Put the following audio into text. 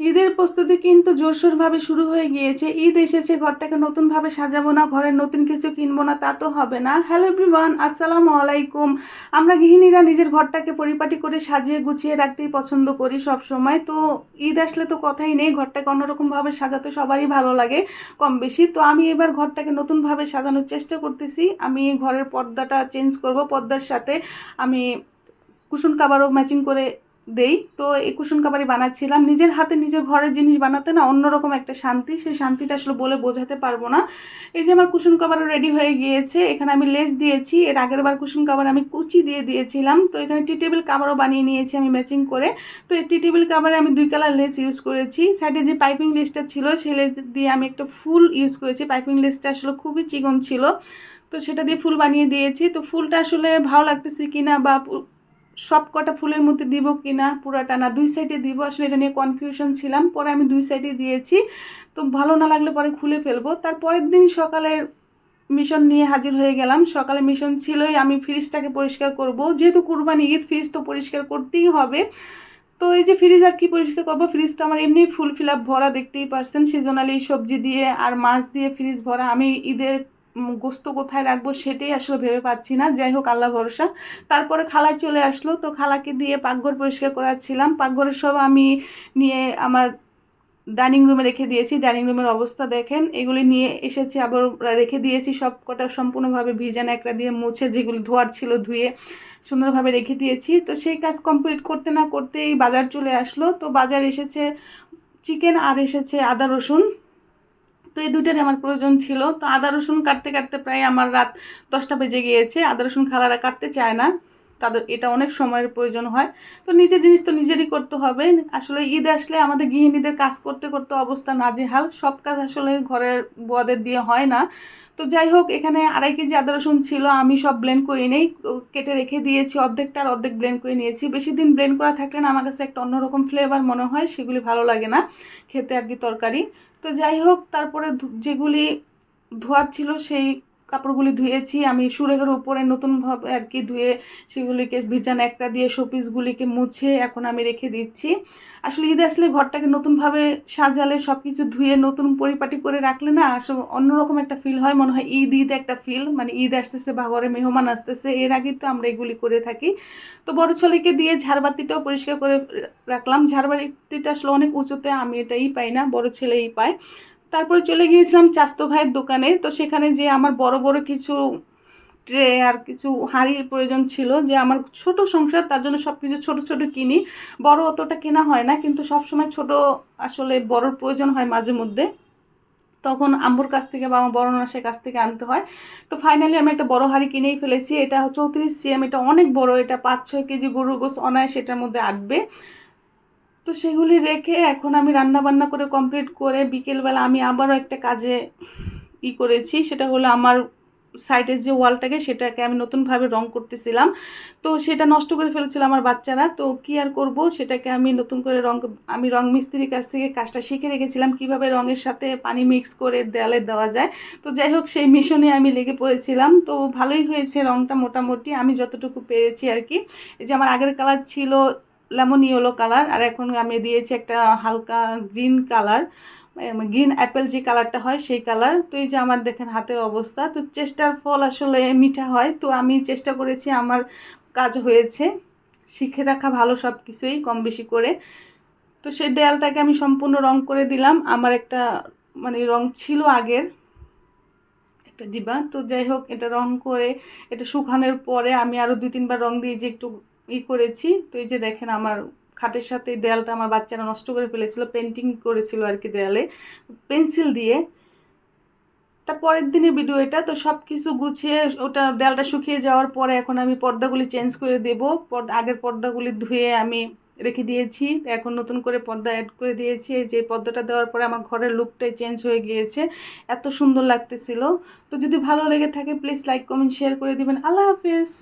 ঈদের প্রস্তুতি কিন্তু জোরসোরভাবে শুরু হয়ে গিয়েছে। ঈদ এসেছে, ঘরটাকে নতুনভাবে সাজাবো না, ঘরের নতুন কিছু কিনবো না, তা তো হবে না। হ্যালো এভরিওয়ান আসসালামু আলাইকুম। আমরা গৃহিণীরা নিজের ঘরটাকে পরিপাটি করে সাজিয়ে গুছিয়ে রাখতেই পছন্দ করি সব সময় তো ঈদ আসলে তো কথাই নেই, ঘরটাকে অন্যরকমভাবে সাজাতে সবারই ভালো লাগে কম বেশি। তো আমি এবার ঘরটাকে নতুনভাবে সাজানোর চেষ্টা করতেছি। আমি ঘরের পর্দাটা চেঞ্জ করব পর্দার সাথে। আমি কুশন কাবারও ম্যাচিং করে দেই। তো এই কুশন কাবারই বানাচ্ছিলাম। নিজের হাতে নিজের ঘরের জিনিস বানাতে না অন্যরকম একটা শান্তি। সেই শান্তিটা আসলে বলে বোঝাতে পারব না। এই যে আমার কুশন কাবারও রেডি হয়ে গিয়েছে। এখানে আমি লেস দিয়েছি। এর আগের বার কুশন কাবার আমি কুচি দিয়ে দিয়েছিলাম। তো এখানে টি টেবিল কাবারও বানিয়ে নিয়েছি আমি ম্যাচিং করে। তো এই টি টেবিল কাবারে আমি দুই কালার লেস ইউজ করেছি। সাইডে যে পাইপিং লেসটা ছিল, সেই লেস দিয়ে আমি একটা ফুল ইউজ করেছি। পাইপিং লেসটা আসলে খুবই চিকন ছিল। তো সেটা দিয়ে ফুল বানিয়ে দিয়েছি। তো ফুলটা আসলে ভালো লাগতেছে কিনা বা সব কটা ফুলের মধ্যে দিব কি না পুরাটা না দুই সাইডে দিব। আসলে এটা নিয়ে কনফিউশন ছিলাম। পরে আমি দুই সাইডে দিয়েছি। তো ভালো না লাগলে পরে খুলে ফেলব। তার পরের দিন সকালের মিশন নিয়ে হাজির হয়ে গেলাম। সকালে মিশন ছিলই আমি ফ্রিজটাকে পরিষ্কার করব। যেহেতু কুরবানি ঈদ ফ্রিজ তো পরিষ্কার করতেই হবে। তো এই যে ফ্রিজ আর কি পরিষ্কার করব? ফ্রিজ তো আমার এমনি ফুল ফিল আপ ভরা, দেখতেই পারছেন। সিজনালি সবজি দিয়ে আর মাছ দিয়ে ফ্রিজ ভরা। আমি ঈদের গোস্ত কোথায় রাখব সেটাই আসলে ভেবে পাচ্ছি না। যাই হোক আল্লাহ ভরসা। তারপরে খালায় চলে আসলো। তো খালাকে দিয়ে পাকঘর পরিষ্কার করাচ্ছিলাম। পাকঘরের সব আমি নিয়ে আমার ডাইনিং রুমে রেখে দিয়েছি। ডাইনিং রুমের অবস্থা দেখেন। এগুলি নিয়ে এসেছি, আবার রেখে দিয়েছি। সব কটা সম্পূর্ণভাবে ভিজানো একটা দিয়ে মুছে, যেগুলি ধোয়ার ছিল ধুয়ে সুন্দরভাবে রেখে দিয়েছি। তো সেই কাজ কমপ্লিট করতে না করতেই বাজার চলে আসলো। তো বাজার এসেছে, চিকেন আর এসেছে আদা রসুন। তো এই দুইটারই আমার প্রয়োজন ছিল। তো আদা, রসুন কাটতে কাটতে প্রায় আমার রাত দশটা বেজে গিয়েছে। আদা, রসুন খালারা কাটতে চায় না। তাদের এটা অনেক সময়ের প্রয়োজন হয়। তো নিজের জিনিস তো নিজেরই করতে হবে। আসলে ঈদ আসলে আমাদের গৃহিণীদের কাজ করতে করতে অবস্থা নাজেহাল। সব কাজ আসলে ঘরের বোয়াদের দিয়ে হয় না। তো যাই হোক, এখানে আড়াই কেজি আদা, রসুন ছিল। আমি সব ব্লেন্ড করে নেই। কেটে রেখে দিয়েছি। অর্ধেকটা আর অর্ধেক ব্লেন্ড করে নিয়েছি। বেশি দিন ব্লেন্ড করা থাকলে না আমার কাছে একটা অন্যরকম ফ্লেভার মনে হয়। সেগুলি ভালো লাগে না। খেতে আর কি তরকারি। তো যাই হোক তারপরে যেগুলি ধোয়ার ছিল সেই কাপড়গুলি ধুয়েছি, আমি সুরেগের উপরে নতুনভাবে আর কি ধুয়ে সেগুলিকে ভিজান একটা দিয়ে শোপিসগুলিকে মুছে এখন আমি রেখে দিচ্ছি। আসলে ঈদ আসলে ঘরটাকে নতুনভাবে সাজালে সব কিছু ধুয়ে নতুন পরিপাটি করে রাখলে না আসলে অন্যরকম একটা ফিল হয়, মনে হয় ঈদ ঈদ একটা ফিল মানে ঈদ আসতেছে বা ঘরে মেহমান আসতেছে, এর আগেই তো আমরা এগুলি করে থাকি। তো বড় ছেলেকে দিয়ে ঝাড়বাতিটাও পরিষ্কার করে রাখলাম, ঝাড়বাতিটা আসলে অনেক উঁচুতে আমি এটাই পাই না, বড় ছেলেই পায়। তারপরে চলে গিয়েছিলাম চাস্তো ভাইয়ের দোকানে। তো সেখানে যে আমার বড় বড় কিছু ট্রে আর কিছু হাঁড়ির প্রয়োজন ছিল, যে আমার ছোট সংসার, তার জন্য সব কিছু ছোটো ছোটো কিনি। বড় অতটা কেনা হয় না, কিন্তু সব সময় ছোট আসলে বড়র প্রয়োজন হয় মাঝে মধ্যে। তখন আম্বুর কাছ থেকে বা আমার বড় নাসের কাছ থেকে আনতে হয়। তো ফাইনালি আমি একটা বড় হাঁড়ি কিনেই ফেলেছি। এটা চৌত্রিশ সিএম, এটা অনেক বড়, এটা পাঁচ, ছয় কেজি গরুর গোস অনায়াস এটার মধ্যে আটবে। তো সেগুলি রেখে এখন আমি রান্না বান্না করে কমপ্লিট করে বিকেলবেলা আমি আবারও একটা কাজে ই করেছি। সেটা হলো আমার সাইডের যে ওয়ালটাকে সেটাকে আমি নতুনভাবে রং করতেছিলাম। তো সেটা নষ্ট করে ফেলেছিল আমার বাচ্চারা। তো কি আর করব? সেটাকে আমি নতুন করে রং, আমি রং মিস্ত্রির কাছ থেকে কাজটা শিখে রেখেছিলাম। কীভাবে রঙের সাথে পানি মিক্স করে দেওয়ালে দেওয়া যায়। তো যাই হোক, সেই মিশনে আমি লেগে পড়েছিলাম। তো ভালোই হয়েছে রংটা মোটামুটি। আমি যতটুকু পেরেছি আর কি। এই যে আমার আগের কালার ছিল লেমন ইয়েলো কালার, আর এখন আমি দিয়েছি একটা হালকা গ্রিন কালার গ্রিন অ্যাপেল যে কালারটা হয় সেই কালার। তো এই যে আমার দেখেন হাতের অবস্থা, তো চেষ্টার ফল আসলে মিঠা হয়। তো আমি চেষ্টা করেছি, আমার কাজ হয়েছে। শিখে রাখা ভালো সব কিছুই কম বেশি করে। তো সেই দেয়ালটাকে আমি সম্পূর্ণ রং করে দিলাম। আমার একটা মানে রং ছিল আগের একটা ডিবা। তো যাই হোক, এটা রং করে, এটা শুকানোর পরে আমি আরও দুই তিনবার রং দিয়ে যে একটু ই করেছি। তো এই যে দেখেন আমার খাটের সাথে দেয়ালটা আমার বাচ্চারা নষ্ট করে ফেলেছিল পেন্টিং করেছিল আর কি দেয়ালে, পেন্সিল দিয়ে। তার পরের দিনের ভিডিও এটা, তো সব কিছু গুছিয়ে ওটা দেয়ালটা শুকিয়ে যাওয়ার পরে এখন আমি পর্দাগুলি চেঞ্জ করে দেব। আগের পর্দাগুলি ধুয়ে আমি রেখে দিয়েছি। এখন নতুন করে পর্দা অ্যাড করে দিয়েছি। যে পর্দাটা দেওয়ার পরে আমার ঘরের লুকটাই চেঞ্জ হয়ে গিয়েছে। এত সুন্দর লাগতেছিল। তো যদি ভালো লেগে থাকে প্লিজ লাইক কমেন্ট শেয়ার করে দিবেন। আল্লাহ হাফিজ!